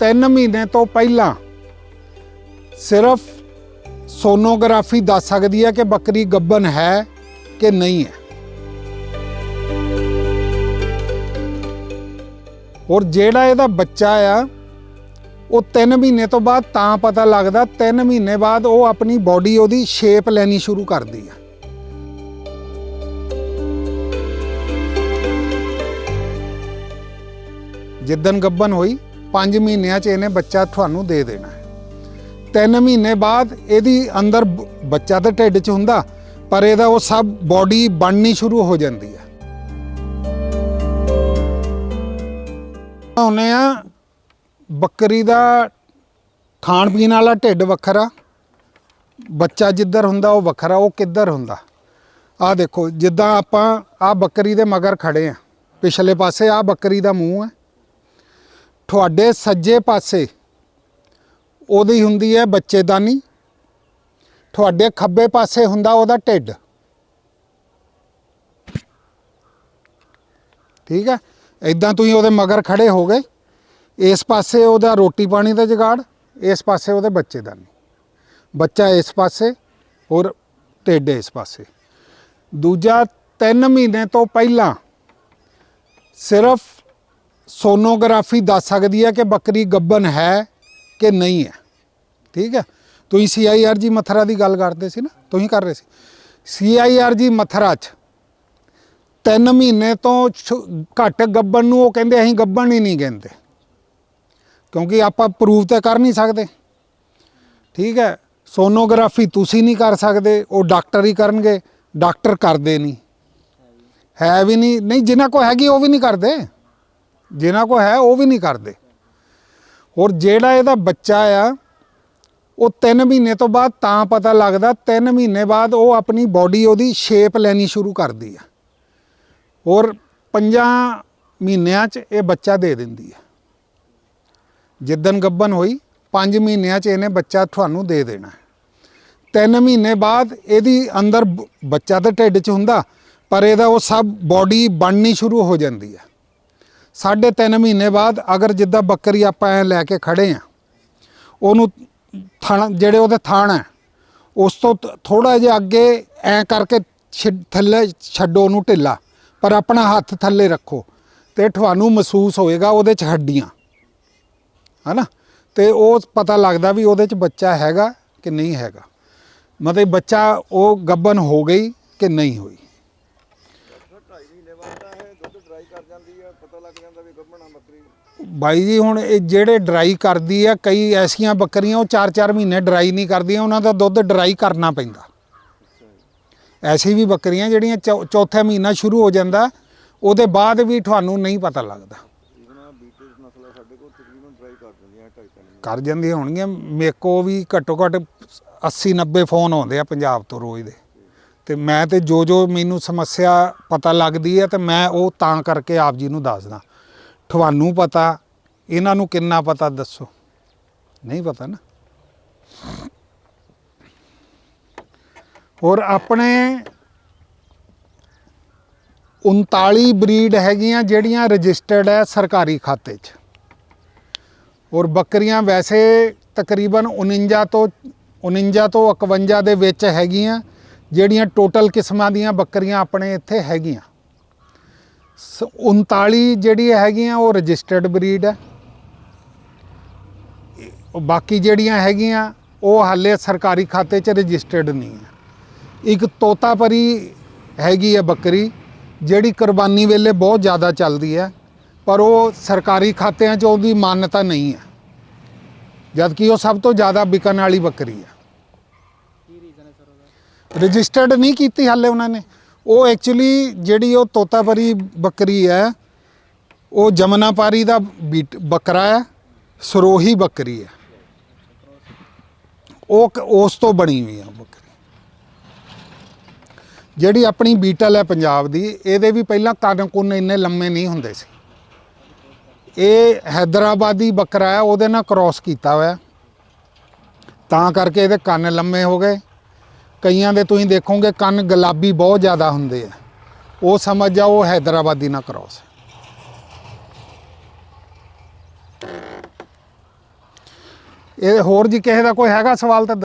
3 ਮਹੀਨੇ ਤੋਂ ਪਹਿਲਾਂ ਸਿਰਫ ਸੋਨੋਗ੍ਰਾਫੀ ਦੱਸ ਸਕਦੀ ਹੈ ਕਿ ਬੱਕਰੀ ਗੱਬਨ ਹੈ ਕਿ ਨਹੀਂ ਹੈ। ਔਰ ਜਿਹੜਾ ਇਹਦਾ ਬੱਚਾ ਆ, ਉਹ 3 ਮਹੀਨੇ ਤੋਂ ਬਾਅਦ ਤਾਂ ਪਤਾ ਲੱਗਦਾ 3 ਮਹੀਨੇ ਬਾਅਦ ਉਹ ਆਪਣੀ ਬਾਡੀ ਉਹਦੀ ਸ਼ੇਪ ਲੈਣੀ ਸ਼ੁਰੂ ਕਰਦੀ ਆ। ਜਿੱਦਨ ਗੱਭਣ ਹੋਈ 5 ਮਹੀਨਿਆਂ 'ਚ ਇਹਨੇ ਬੱਚਾ ਤੁਹਾਨੂੰ ਦੇ ਦੇਣਾ ਹੈ। 3 ਮਹੀਨੇ ਬਾਅਦ ਇਹਦੀ ਅੰਦਰ ਬੱਚਾ ਤਾਂ ਢਿੱਡ 'ਚ ਹੁੰਦਾ, ਪਰ ਇਹਦਾ ਉਹ ਸਭ ਬਾਡੀ ਬਣਨੀ ਸ਼ੁਰੂ ਹੋ ਜਾਂਦੀ ਹੈ। ਹੁੰਨੇ ਆ ਬੱਕਰੀ ਦਾ ਖਾਣ ਪੀਣ ਵਾਲਾ ਢਿੱਡ ਵੱਖਰਾ, ਬੱਚਾ ਜਿੱਧਰ ਹੁੰਦਾ ਉਹ ਵੱਖਰਾ, ਉਹ ਕਿੱਧਰ ਹੁੰਦਾ? ਆਹ ਦੇਖੋ, ਜਿੱਦਾਂ ਆਪਾਂ ਆਹ ਬੱਕਰੀ ਦੇ ਮਗਰ ਖੜੇ ਆ ਪਿਛਲੇ ਪਾਸੇ ਆਹ ਬੱਕਰੀ ਦਾ ਮੂੰਹ ਹੈ। ਤੁਹਾਡੇ ਸੱਜੇ ਪਾਸੇ ਉਹਦੀ ਹੁੰਦੀ ਹੈ ਬੱਚੇਦਾਨੀ। ਤੁਹਾਡੇ ਖੱਬੇ ਪਾਸੇ ਹੁੰਦਾ ਉਹਦਾ ਢਿੱਡ। ਠੀਕ ਹੈ? ਇਦਾਂ ਤੁਸੀਂ ਉਹਦੇ ਮਗਰ ਖੜੇ ਹੋ ਗਏ। ਇਸ ਪਾਸੇ ਉਹਦਾ ਰੋਟੀ ਪਾਣੀ ਦਾ ਜਗਾੜ, ਇਸ ਪਾਸੇ ਉਹਦੇ ਬੱਚੇਦਾਨੀ। ਬੱਚਾ ਇਸ ਪਾਸੇ ਔਰ ਢਿੱਡ ਇਸ ਪਾਸੇ। ਦੂਜਾ 3 ਮਹੀਨੇ ਤੋਂ ਪਹਿਲਾਂ ਸਿਰਫ ਸੋਨੋਗ੍ਰਾਫੀ ਦੱਸ ਸਕਦੀ ਹੈ ਕਿ ਬੱਕਰੀ ਗੱਭਣ ਹੈ ਕਿ ਨਹੀਂ ਹੈ? ਠੀਕ ਹੈ? ਤੁਸੀਂ ਸੀਆਈਆਰਜੀ ਮਥਰਾ ਦੀ ਗੱਲ ਕਰਦੇ ਸੀ ਨਾ, ਤੁਸੀਂ ਕਰ ਰਹੇ ਸੀ। ਸੀਆਈਆਰਜੀ ਮਥਰਾ 'ਚ ਤਿੰਨ ਮਹੀਨੇ ਤੋਂ ਛੋ- ਘੱਟ ਗੱਬਣ ਨੂੰ ਉਹ ਕਹਿੰਦੇ ਅਸੀਂ ਗੱਬਣ ਹੀ ਨਹੀਂ ਕਹਿੰਦੇ। ਕਿਉਂਕਿ ਆਪਾਂ ਪ੍ਰੂਵ ਤਾਂ ਕਰ ਨਹੀਂ ਸਕਦੇ। ਠੀਕ ਹੈ? ਸੋਨੋਗ੍ਰਾਫੀ ਤੁਸੀਂ ਨਹੀਂ ਕਰ ਸਕਦੇ, ਉਹ ਡਾਕਟਰ ਹੀ ਕਰਨਗੇ, ਡਾਕਟਰ ਕਰਦੇ ਨਹੀਂ। ਹੈ ਵੀ ਨਹੀਂ ਨਹੀਂ, ਜਿਨ੍ਹਾਂ ਕੋ ਹੈਗੀ ਉਹ ਵੀ ਨਹੀਂ ਕਰਦੇ। ਜਿਨ੍ਹਾਂ ਕੋ ਹੈ, ਉਹ ਵੀ ਨਹੀਂ ਕਰਦੇ। ਔਰ ਜਿਹੜਾ ਇਹਦਾ ਬੱਚਾ ਆ, ਉਹ 3 ਮਹੀਨੇ ਤੋਂ ਬਾਅਦ ਤਾਂ ਪਤਾ ਲੱਗਦਾ 3 ਮਹੀਨੇ ਬਾਅਦ ਉਹ ਆਪਣੀ ਬਾਡੀ ਉਹਦੀ ਸ਼ੇਪ ਲੈਣੀ ਸ਼ੁਰੂ ਕਰਦੀ ਆ। ਔਰ 5 ਮਹੀਨਿਆਂ 'ਚ ਇਹ ਬੱਚਾ ਦੇ ਦਿੰਦੀ ਹੈ ਜਿੱਦਨ ਗੱਭਣ ਹੋਈ 5 ਮਹੀਨਿਆਂ 'ਚ ਇਹਨੇ ਬੱਚਾ ਤੁਹਾਨੂੰ ਦੇ ਦੇਣਾ। ਤਿੰਨ ਮਹੀਨੇ ਬਾਅਦ ਇਹਦੀ ਅੰਦਰ ਬੱਚਾ ਤਾਂ ਢਿੱਡ 'ਚ ਹੁੰਦਾ, ਪਰ ਇਹਦਾ ਉਹ ਸਭ ਬਾਡੀ ਬਣਨੀ ਸ਼ੁਰੂ ਹੋ ਜਾਂਦੀ ਹੈ ਸਾਢੇ 3 ਮਹੀਨੇ ਬਾਅਦ ਅਗਰ ਜਿੱਦਾਂ ਬੱਕਰੀ ਆਪਾਂ ਐ ਲੈ ਕੇ ਖੜੇ ਆ, ਉਹਨੂੰ ਥਣ, ਜਿਹੜੇ ਉਹਦੇ ਥਣ ਹੈ, ਉਸ ਤੋਂ ਥੋੜਾ ਜਿਹਾ ਅੱਗੇ ਐ ਕਰਕੇ ਛਿ- ਥੱਲੇ ਛੱਡੋ ਉਹਨੂੰ ਢਿੱਲਾ, ਪਰ ਆਪਣਾ ਹੱਥ ਥੱਲੇ ਰੱਖੋ ਤੇ ਤੁਹਾਨੂੰ ਮਹਿਸੂਸ ਹੋਏਗਾ ਉਹਦੇ 'ਚ ਹੱਡੀਆਂ। ਹਨਾ? ਤੇ ਉਹ ਪਤਾ ਲੱਗਦਾ ਵੀ ਉਹਦੇ 'ਚ ਬੱਚਾ ਹੈਗਾ ਕਿ ਨਹੀਂ ਹੈਗਾ। ਮਤਲਬ ਬੱਚਾ ਉਹ ਗੱਬਨ ਹੋ ਗਈ ਕਿ ਨਹੀਂ ਹੋਈ ਢਾਈ ਮਹੀਨੇ ਬਾਅਦ ਤਾਂ ਇਹ ਦੁੱਧ ਡਰਾਈ ਕਰ ਜਾਂਦੀ ਹੈ ਪਤਾ ਲੱਗ ਜਾਂਦਾ ਵੀ ਗੱਭਣਾ ਬੱਕਰੀ। ਬਾਈ ਜੀ ਹੁਣ ਇਹ ਜਿਹੜੇ ਡਰਾਈ ਕਰਦੀ ਆ ਕਈ ਐਸੀਆਂ ਬੱਕਰੀਆਂ ਉਹ 4-4 ਮਹੀਨੇ ਡਰਾਈ ਨਹੀਂ ਕਰਦੀਆਂ ਉਹਨਾਂ ਦਾ ਦੁੱਧ ਡਰਾਈ ਕਰਨਾ ਪੈਂਦਾ। ਐਸੀ ਵੀ ਬੱਕਰੀਆਂ ਜਿਹੜੀਆਂ ਚੌਥੇ ਮਹੀਨਾ ਸ਼ੁਰੂ ਹੋ ਜਾਂਦਾ ਉਹਦੇ ਬਾਅਦ ਵੀ ਤੁਹਾਨੂੰ ਨਹੀਂ ਪਤਾ ਲੱਗਦਾ। ਕਰ ਜਾਂਦੀਆਂ ਹੋਣਗੀਆਂ। ਮੇਕੋ ਵੀ ਘੱਟੋ ਘੱਟ 80 90 ਫੋਨ ਆਉਂਦੇ ਆ ਪੰਜਾਬ ਤੋਂ ਰੋਜ਼ ਦੇ। ਤੇ ਮੈਂ ਤੇ ਜੋ ਜੋ ਮੈਨੂੰ ਸਮੱਸਿਆ ਪਤਾ ਲੱਗਦੀ ਹੈ ਤੇ ਮੈਂ ਉਹ ਤਾਂ ਕਰਕੇ ਆਪ ਜੀ ਨੂੰ ਦੱਸਦਾ। ਤੁਹਾਨੂੰ ਪਤਾ, ਇਹਨਾਂ ਨੂੰ ਕਿੰਨਾ ਪਤਾ ਦੱਸੋ? ਨਹੀਂ ਪਤਾ ਨਾ। ਔਰ ਆਪਣੇ 39 ਬਰੀਡ ਹੈਗੀਆਂ ਜਿਹੜੀਆਂ ਰਜਿਸਟਰਡ ਹੈ ਸਰਕਾਰੀ ਖਾਤੇ 'ਚ। ਔਰ ਬੱਕਰੀਆਂ ਵੈਸੇ ਤਕਰੀਬਨ 49 ਤੋਂ 49 ਤੋਂ 51 ਦੇ ਵਿੱਚ ਹੈਗੀਆਂ। ਜਿਹੜੀਆਂ ਟੋਟਲ ਕਿਸਮਾਂ ਦੀਆਂ ਬੱਕਰੀਆਂ ਆਪਣੇ ਇੱਥੇ ਹੈਗੀਆਂ। ਸ- 39 ਜਿਹੜੀ ਹੈਗੀਆਂ, ਉਹ ਰਜਿਸਟਰਡ ਬਰੀਡ ਹੈ। ਬਾਕੀ ਜਿਹੜੀਆਂ ਹੈਗੀਆਂ, ਉਹ ਹਾਲੇ ਸਰਕਾਰੀ ਖਾਤੇ 'ਚ ਰਜਿਸਟਰਡ ਨਹੀਂ ਹੈ। ਇੱਕ ਤੋਤਾਪਰੀ ਹੈਗੀ ਹੈ ਬੱਕਰੀ, ਜਿਹੜੀ ਕੁਰਬਾਨੀ ਵੇਲੇ ਬਹੁਤ ਜ਼ਿਆਦਾ ਚੱਲਦੀ ਹੈ, ਪਰ ਉਹ ਸਰਕਾਰੀ ਖਾਤਿਆਂ 'ਚ ਉਹਦੀ ਮਾਨਤਾ ਨਹੀਂ ਹੈ। ਜਦਕਿ ਉਹ ਸਭ ਤੋਂ ਜ਼ਿਆਦਾ ਵਿਕਣ ਵਾਲੀ ਬੱਕਰੀ ਹੈ। ਰਜਿਸਟਰਡ ਨਹੀਂ ਕੀਤੀ ਹਾਲੇ ਉਹਨਾਂ ਨੇ। ਉਹ ਐਕਚੁਅਲੀ ਜਿਹੜੀ ਉਹ ਤੋਤਾਪਰੀ ਬੱਕਰੀ ਹੈ, ਉਹ ਜਮਨਾਪਾਰੀ ਦਾ ਬੀਟ- ਬੱਕਰਾ ਹੈ, ਸਰੋਹੀ ਬੱਕਰੀ ਹੈ। ਉਹ ਉਸ ਤੋਂ ਬਣੀ ਹੋਈ ਹੈ ਉਹ ਬੱਕਰੀ। ਜਿਹੜੀ ਆਪਣੀ ਬੀਟਲ ਹੈ ਪੰਜਾਬ ਦੀ, ਇਹਦੇ ਵੀ ਪਹਿਲਾਂ ਕੰਨ ਕੁੰਨ ਇੰਨੇ ਲੰਮੇ ਨਹੀਂ ਹੁੰਦੇ ਸੀ। ਇਹ ਹੈਦਰਾਬਾਦੀ ਬੱਕਰਾ ਹੈ, ਉਹਦੇ ਨਾਲ ਕ੍ਰਾਸ ਕੀਤਾ ਹੋਇਆ। ਤਾਂ ਕਰਕੇ ਇਹਦੇ ਕੰਨ ਲੰਮੇ ਹੋ ਗਏ। ਕਈਆਂ ਦੇ ਤੁਸੀਂ ਦੇਖੋਗੇ ਕੰਨ ਗੁਲਾਬੀ ਬਹੁਤ ਜ਼ਿਆਦਾ ਹੁੰਦੇ ਆ। ਉਹ ਸਮਝ ਜਾਓ, ਉਹ ਹੈਦਰਾਬਾਦੀ ਨਾਲ ਕ੍ਰਾਸ ਇਹ ਹੋਰ ਜੀ ਕਿਸੇ ਦਾ ਕੋਈ ਹੈਗਾ ਸਵਾਲ ਤਾਂ